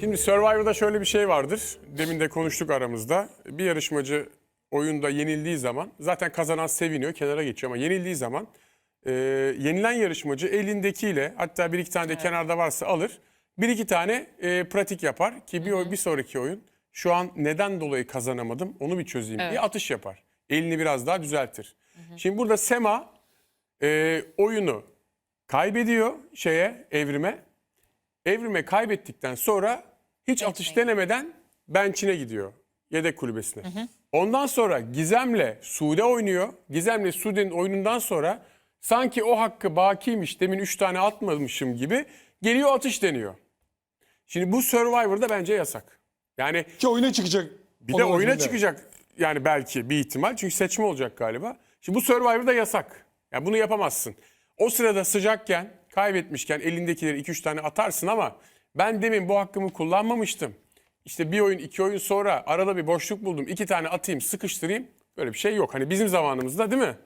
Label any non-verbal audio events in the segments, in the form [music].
Şimdi Survivor'da şöyle bir şey vardır. Demin de konuştuk aramızda. Bir yarışmacı oyunda yenildiği zaman zaten kazanan seviniyor, kenara geçiyor ama yenildiği zaman e, yenilen yarışmacı elindekiyle hatta bir iki tane de kenarda varsa alır. Bir iki tane e, pratik yapar ki bir, bir sonraki oyun şu an neden dolayı kazanamadım onu bir çözeyim diye atış yapar. Elini biraz daha düzeltir. Şimdi burada Sema e, oyunu kaybediyor şeye evrime. Evrime kaybettikten sonra hiç atış denemeden bench'ine gidiyor. Yedek kulübesine. Ondan sonra Gizem'le Sude oynuyor. Gizem'le Sude'nin oyunundan sonra sanki o hakkı bakiymiş demin 3 tane atmamışım gibi geliyor atış deniyor. Şimdi bu Survivor'da bence yasak. Yani Ki oyuna çıkacak. bir de Onun oyuna izniyle. çıkacak yani belki bir ihtimal. Çünkü seçme olacak galiba. Şimdi bu Survivor'da yasak. Yani bunu yapamazsın. O sırada sıcakken, kaybetmişken elindekileri 2-3 tane atarsın ama ben demin bu hakkımı kullanmamıştım. İşte bir oyun, iki oyun sonra arada bir boşluk buldum. iki tane atayım, sıkıştırayım. Böyle bir şey yok. Hani bizim zamanımızda değil mi?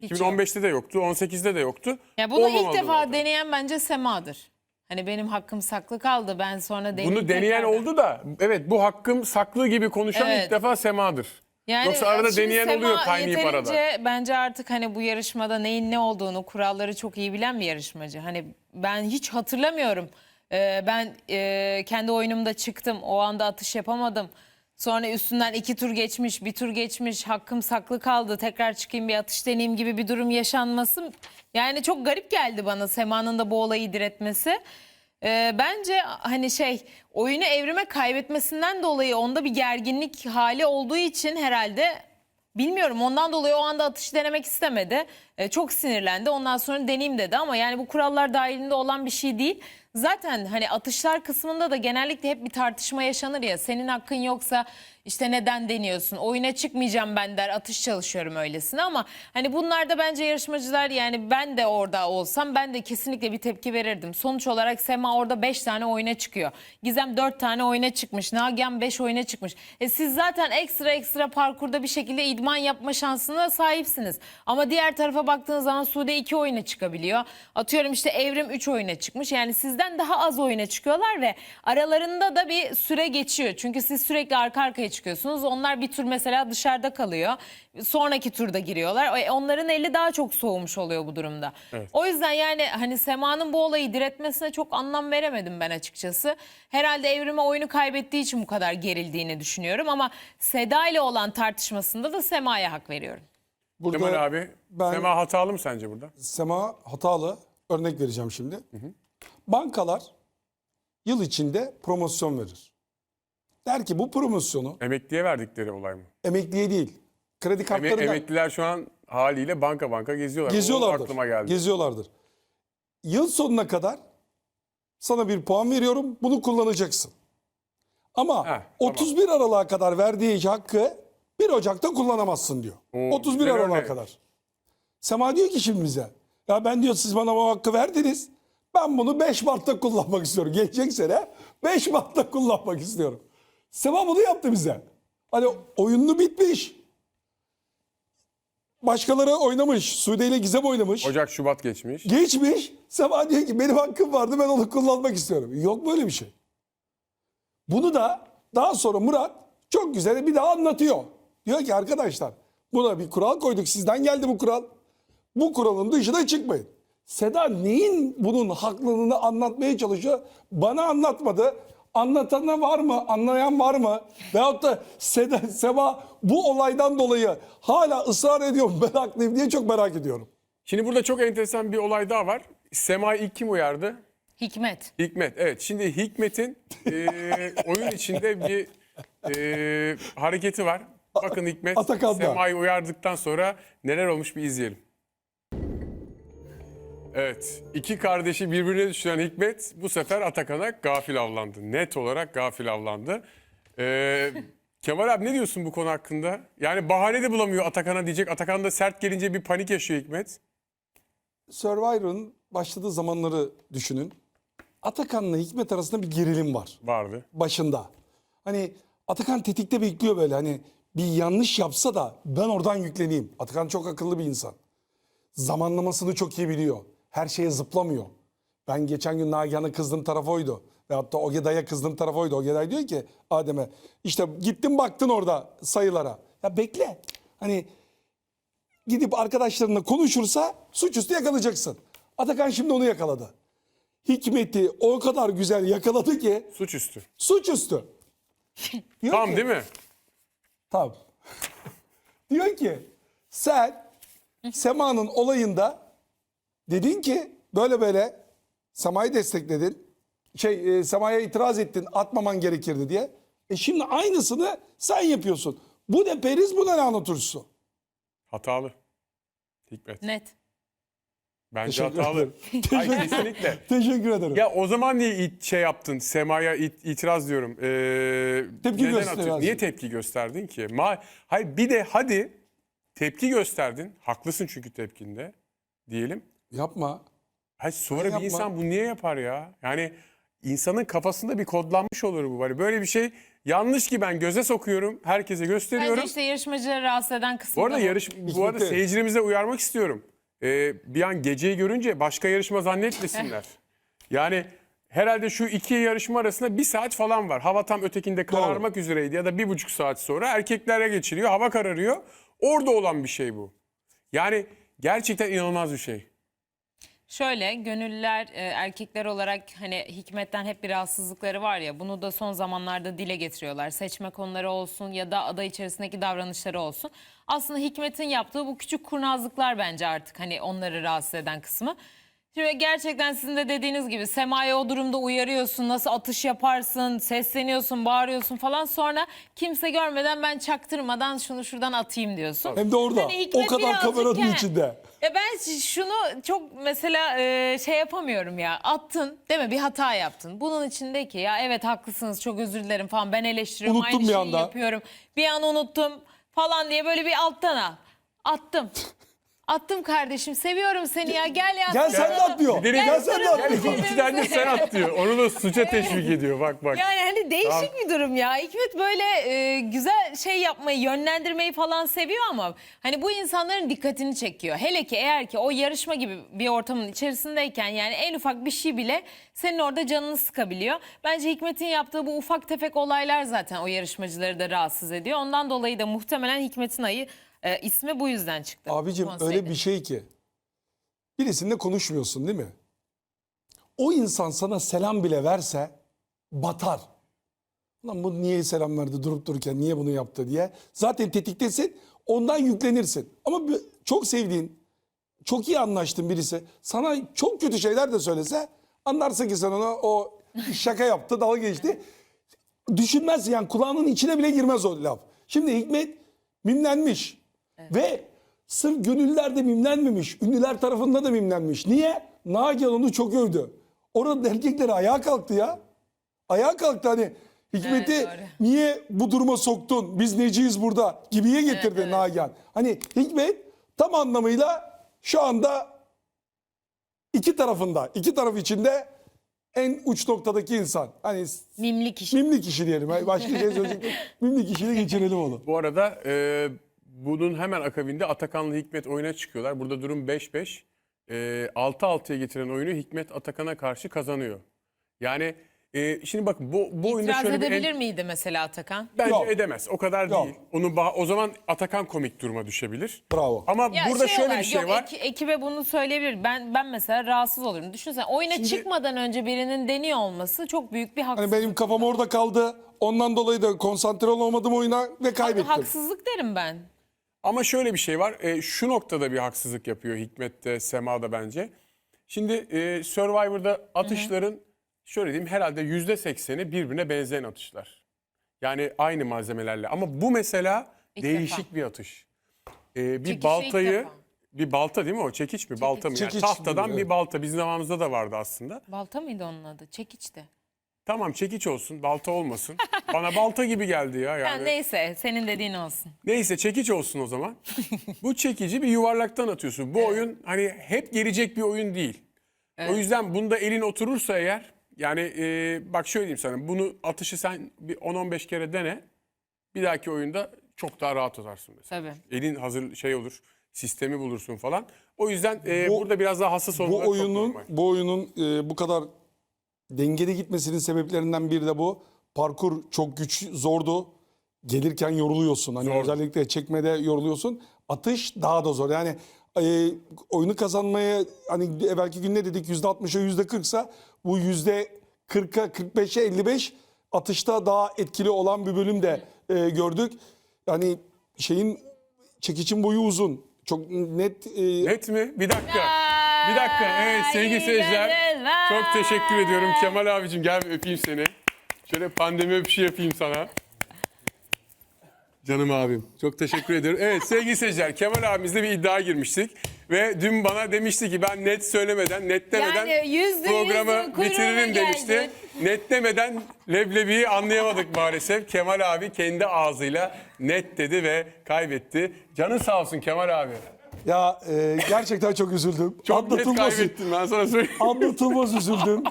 Hiç yok. 2015'te de yoktu, 18'de de yoktu. Ya bunu ilk Olmamalı defa zaten. deneyen bence Sema'dır. Hani benim hakkım saklı kaldı. Ben sonra deneyim Bunu deneyen tekrardan. oldu da evet bu hakkım saklı gibi konuşan Evet. ilk defa Sema'dır. Yani Yoksa arada şimdi deneyen Sema oluyor kaynayıp yeterince arada. bence artık hani bu yarışmada neyin ne olduğunu, kuralları çok iyi bilen bir yarışmacı. Hani ben hiç hatırlamıyorum. Ee, ben e, kendi oyunumda çıktım. O anda atış yapamadım. Sonra üstünden iki tur geçmiş, bir tur geçmiş. Hakkım saklı kaldı. Tekrar çıkayım bir atış deneyeyim gibi bir durum yaşanması. Yani çok garip geldi bana Sema'nın da bu olayı diretmesi. Ee, bence hani şey oyunu evrime kaybetmesinden dolayı onda bir gerginlik hali olduğu için herhalde bilmiyorum ondan dolayı o anda atış denemek istemedi. Ee, çok sinirlendi ondan sonra deneyeyim dedi ama yani bu kurallar dahilinde olan bir şey değil. Zaten hani atışlar kısmında da genellikle hep bir tartışma yaşanır ya senin hakkın yoksa işte neden deniyorsun oyuna çıkmayacağım ben der atış çalışıyorum öylesine ama hani bunlarda bence yarışmacılar yani ben de orada olsam ben de kesinlikle bir tepki verirdim. Sonuç olarak Sema orada 5 tane oyuna çıkıyor. Gizem 4 tane oyuna çıkmış. Nagihan 5 oyuna çıkmış. E siz zaten ekstra ekstra parkurda bir şekilde idman yapma şansına sahipsiniz. Ama diğer tarafa baktığınız zaman Sude 2 oyuna çıkabiliyor. Atıyorum işte Evrim 3 oyuna çıkmış. Yani sizden daha az oyuna çıkıyorlar ve aralarında da bir süre geçiyor. Çünkü siz sürekli arka arkaya çıkıyorsunuz. Onlar bir tur mesela dışarıda kalıyor. Sonraki turda giriyorlar. E, Onların eli daha çok soğumuş oluyor bu durumda. O yüzden yani hani Sema'nın bu olayı diretmesine çok anlam veremedim ben açıkçası. Herhalde Evrim'e oyunu kaybettiği için bu kadar gerildiğini düşünüyorum ama Seda ile olan tartışmasında da Sema'ya hak veriyorum. Burada Kemal abi, ben Sema hatalı mı sence burada? Sema hatalı. Örnek vereceğim şimdi. Bankalar yıl içinde promosyon verir. Der ki bu promosyonu Emekliye verdikleri olay mı? emekliye değil, kredi Eme- kartlarına emekliler şu an haliyle banka banka geziyorlar. O geziyorlardır. aklıma geldi. Geziyorlardır. Yıl sonuna kadar sana bir puan veriyorum. Bunu kullanacaksın. Ama Heh, 31 Aralık'a kadar verdiği hakkı 1 Ocak'ta kullanamazsın diyor. Oo, 31 güzel Aralık'a kadar. Sema diyor ki şimdi bize. Ya ben diyor siz bana bu hakkı verdiniz. Ben bunu 5 Mart'ta kullanmak istiyorum. Gelecek sene 5 Mart'ta kullanmak istiyorum. Sema bunu yaptı bize. Hani oyunlu bitmiş. Başkaları oynamış. Sude ile Gizem oynamış. Ocak, Şubat geçmiş. Geçmiş. Sema diyor ki benim hakkım vardı ben onu kullanmak istiyorum. Yok böyle bir şey. Bunu da daha sonra Murat çok güzel bir daha anlatıyor. Diyor ki arkadaşlar buna bir kural koyduk sizden geldi bu kural. Bu kuralın dışına çıkmayın. Seda neyin bunun haklılığını anlatmaya çalışıyor? Bana anlatmadı. Anlatana var mı? Anlayan var mı? Veyahut da Seda, Sema bu olaydan dolayı hala ısrar ediyor ben [laughs] haklıyım diye çok merak ediyorum. Şimdi burada çok enteresan bir olay daha var. Sema'yı ilk kim uyardı? Hikmet. Hikmet. Evet şimdi Hikmet'in e, oyun içinde bir e, hareketi var. Bakın Hikmet Atakan'da. Sema'yı uyardıktan sonra neler olmuş bir izleyelim. Evet. iki kardeşi birbirine düşüren Hikmet bu sefer Atakan'a gafil avlandı. Net olarak gafil avlandı. Ee, Kemal abi ne diyorsun bu konu hakkında? Yani bahane de bulamıyor Atakan'a diyecek. Atakan da sert gelince bir panik yaşıyor Hikmet. Survivor'ın başladığı zamanları düşünün. Atakan'la Hikmet arasında bir gerilim var Vardı. başında. Hani Atakan tetikte bekliyor böyle hani bir yanlış yapsa da ben oradan yükleneyim. Atakan çok akıllı bir insan. Zamanlamasını çok iyi biliyor. Her şeye zıplamıyor. Ben geçen gün Nagihan'a kızdığım taraf oydu. Ve hatta Ogeday'a kızdığım taraf oydu. Ogeday diyor ki Adem'e işte gittin baktın orada sayılara. Ya bekle. Hani gidip arkadaşlarınla konuşursa suçüstü yakalayacaksın. Atakan şimdi onu yakaladı. Hikmet'i o kadar güzel yakaladı ki Suçüstü. suçüstü. [laughs] Diyor Tam ki- değil mi? Tamam. [laughs] Diyor ki sen Sema'nın olayında dedin ki böyle böyle Sema'yı destekledin. Şey e, Sema'ya itiraz ettin atmaman gerekirdi diye. E şimdi aynısını sen yapıyorsun. Bu ne periz bu ne turşusu. Hatalı. Hikmet. Net. Bence Teşekkür hatalı. ederim. Hayır kesinlikle. Teşekkür ederim. Ya o zaman niye it- şey yaptın? Sema'ya it- itiraz diyorum. Ee, Tepki neden göster atıyorsun? lazım. Niye tepki gösterdin ki? Ma Hayır bir de hadi tepki gösterdin. Haklısın çünkü tepkinde diyelim. Yapma. Hayır sonra Yapma. bir insan bunu niye yapar ya? Yani insanın kafasında bir kodlanmış olur bu. Hani böyle bir şey yanlış ki ben göze sokuyorum. Herkese gösteriyorum. Bence işte yarışmacıları rahatsız eden kısmı Bu arada da bu. yarış bu arada seyircilerimize uyarmak istiyorum. Ee, bir an geceyi görünce başka yarışma zannetmesinler. [laughs] yani herhalde şu iki yarışma arasında bir saat falan var. Hava tam ötekinde kararmak üzereydi ya da bir buçuk saat sonra erkeklere geçiliyor. Hava kararıyor. Orada olan bir şey bu. Yani gerçekten inanılmaz bir şey. Şöyle gönüllüler e, erkekler olarak hani Hikmet'ten hep bir rahatsızlıkları var ya bunu da son zamanlarda dile getiriyorlar. Seçme konuları olsun ya da aday içerisindeki davranışları olsun. Aslında Hikmet'in yaptığı bu küçük kurnazlıklar bence artık hani onları rahatsız eden kısmı. Şimdi gerçekten sizin de dediğiniz gibi Sema'ya o durumda uyarıyorsun, nasıl atış yaparsın, sesleniyorsun, bağırıyorsun falan. Sonra kimse görmeden ben çaktırmadan şunu şuradan atayım diyorsun. Hem de orada. Hani o kadar kameranın içinde. Ya ben şunu çok mesela e, şey yapamıyorum ya. Attın değil mi? Bir hata yaptın. Bunun içindeki ya evet haklısınız çok özür dilerim falan ben eleştiriyorum Unuttum aynı bir şeyi anda. yapıyorum. Bir an unuttum falan diye böyle bir alttan al. Attım. Attım kardeşim seviyorum seni ya gel ya. Gel sen de at diyor. Bir de- Gel sen de at diyor. İki tane de sen at diyor. Onu da suça teşvik ediyor. Bak bak. Yani hani değişik Tamam. bir durum ya. Hikmet böyle e, güzel şey yapmayı, yönlendirmeyi falan seviyor ama hani bu insanların dikkatini çekiyor. Hele ki eğer ki o yarışma gibi bir ortamın içerisindeyken yani en ufak bir şey bile senin orada canını sıkabiliyor. Bence Hikmet'in yaptığı bu ufak tefek olaylar zaten o yarışmacıları da rahatsız ediyor. Ondan dolayı da muhtemelen Hikmet'in ayı e, ismi bu yüzden çıktı. Abicim öyle bir şey ki birisininle konuşmuyorsun değil mi? O insan sana selam bile verse batar. Lan bu niye selam verdi durup dururken niye bunu yaptı diye. Zaten tetiktesin ondan yüklenirsin. Ama çok sevdiğin, çok iyi anlaştığın birisi sana çok kötü şeyler de söylese anlarsın ki sen ona o şaka yaptı, dalga geçti. Düşünmez yani kulağının içine bile girmez o laf. Şimdi Hikmet mimlenmiş ve sırf gönüllüler de mimlenmemiş, ünlüler tarafında da mimlenmiş. Niye? Nagihan onu çok övdü. Orada erkekleri ayağa kalktı ya. Ayağa kalktı hani Hikmet'i Evet, niye bu duruma soktun? Biz neciyiz burada gibiye getirdi evet. Nagihan. Hani Hikmet tam anlamıyla şu anda iki tarafında, iki taraf içinde en uç noktadaki insan. Hani Mimli kişi. mimli kişi diyelim. Başka şey söyleyecek. [laughs] mimli kişiyle geçirelim onu. Bu arada e, bunun hemen akabinde Atakan'la Hikmet oyuna çıkıyorlar. Burada durum 5-5. E, 6-6'ya getiren oyunu Hikmet Atakan'a karşı kazanıyor. Yani e, şimdi bakın bu, bu oyunda İtiraz şöyle bir... edebilir miydi mesela Atakan? Bence Yok. edemez. O kadar Yok. değil. Onun bah- o zaman Atakan komik duruma düşebilir. Bravo. Ama Ya burada şöyle olarak, bir şey yok, var. eki- ekibe bunu söyleyebilir. Ben ben mesela rahatsız olurum. Düşünsene oyuna Şimdi- çıkmadan önce birinin deniyor olması çok büyük bir Hani haksızlık. benim kafam orada kaldı. Ondan dolayı da konsantre olamadım oyuna ve kaybettim. Haksızlık derim ben. Ama şöyle bir şey var. E, şu noktada bir haksızlık yapıyor Hikmet de Sema da bence. Şimdi e, Survivor'da atışların şöyle diyeyim herhalde yüzde sekseni birbirine benzeyen atışlar. Yani aynı malzemelerle. Ama bu mesela İlk değişik bir atış. E, bir Çekişi baltayı defa. bir balta değil mi o? Çekiç mi? Balta mı? Yani Çekiç tahtadan gibi, bir balta. Bizim zamanımızda da vardı aslında. Balta mıydı onun adı? Çekiçti. Tamam çekiç olsun, balta olmasın. Bana balta gibi geldi ya. Yani. Yani neyse senin dediğin olsun. Neyse çekiç olsun o zaman. bu çekici bir yuvarlaktan atıyorsun. Bu oyun hani hep gelecek bir oyun değil. O yüzden bunda elin oturursa eğer yani e, bak şöyle diyeyim sana bunu atışı sen bir 10-15 kere dene. Bir dahaki oyunda çok daha rahat atarsın mesela. Tabii. Elin hazır şey olur, sistemi bulursun falan. O yüzden e, Bu- burada biraz daha hassas olmaları bu çok oyunun normal. bu oyunun e, bu kadar dengeli gitmesinin sebeplerinden biri de bu. Parkur çok güç zordu. Gelirken yoruluyorsun. Hani Zor. özellikle çekmede yoruluyorsun. Atış daha da zor. Yani e, oyunu kazanmaya hani evvelki gün ne dedik %60'a %40'sa bu %40'a 45'e 55 atışta daha etkili olan bir bölüm de e, gördük. Yani şeyin çekicin boyu uzun. Çok net e, Net mi? Bir dakika. Bir dakika. Evet sevgili seyirciler. Çok teşekkür ediyorum Kemal abicim. Gel bir öpeyim seni. Şöyle pandemi öpüşü yapayım sana. Canım abim. Çok teşekkür ediyorum. Evet sevgili seyirciler Kemal abimizle bir iddia girmiştik. Ve dün bana demişti ki ben net söylemeden, netlemeden Yani yüzde programı yüzün kuyruğuna bitiririm demişti. geldin. Netlemeden leblebiyi anlayamadık maalesef. Kemal abi kendi ağzıyla net dedi ve kaybetti. Canın sağ olsun Kemal abi. Ya e, gerçekten çok üzüldüm. Çok net Anlatılmaz, kaybettin ben sana söyleyeyim. anlatılmaz üzüldüm.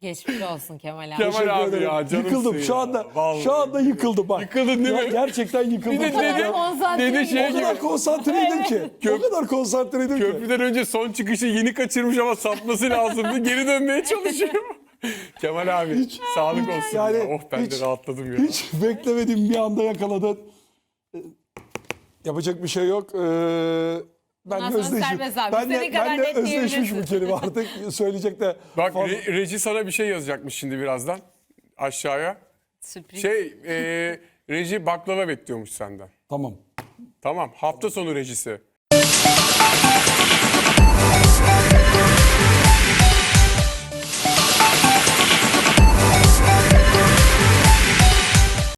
Geçmiş olsun Kemal abi. Kemal Teşekkür abi ederim. ya canımsın yıkıldım şu ya. anda. Vallahi. Şu anda yıkıldım bak. Yıkıldın değil Ya mi? Gerçekten yıkıldım. Bir de dedi, konsantre dedi şey o gibi. kadar konsantreydim ki. O kadar konsantreydim ki. Köprüden önce son çıkışı yeni kaçırmış ama satması lazımdı. Geri dönmeye çalışıyor. [laughs] Kemal abi sağlık olsun. yani ya. Oh ben hiç- de rahatladım ya. Hiç beklemediğim bir anda yakaladın. Ee, Yapacak bir şey yok. Ee, ben Bundan de sonra özleşmiş. serbest abi. Ben de, İstediğin kadar ben de özleşmiş bu kelime artık [laughs] söyleyecek de. Bak fazla- Re- Reji sana bir şey yazacakmış şimdi birazdan aşağıya. Sürpriz. Şey e, Reji baklava bekliyormuş senden. Tamam. Tamam hafta sonu rejisi.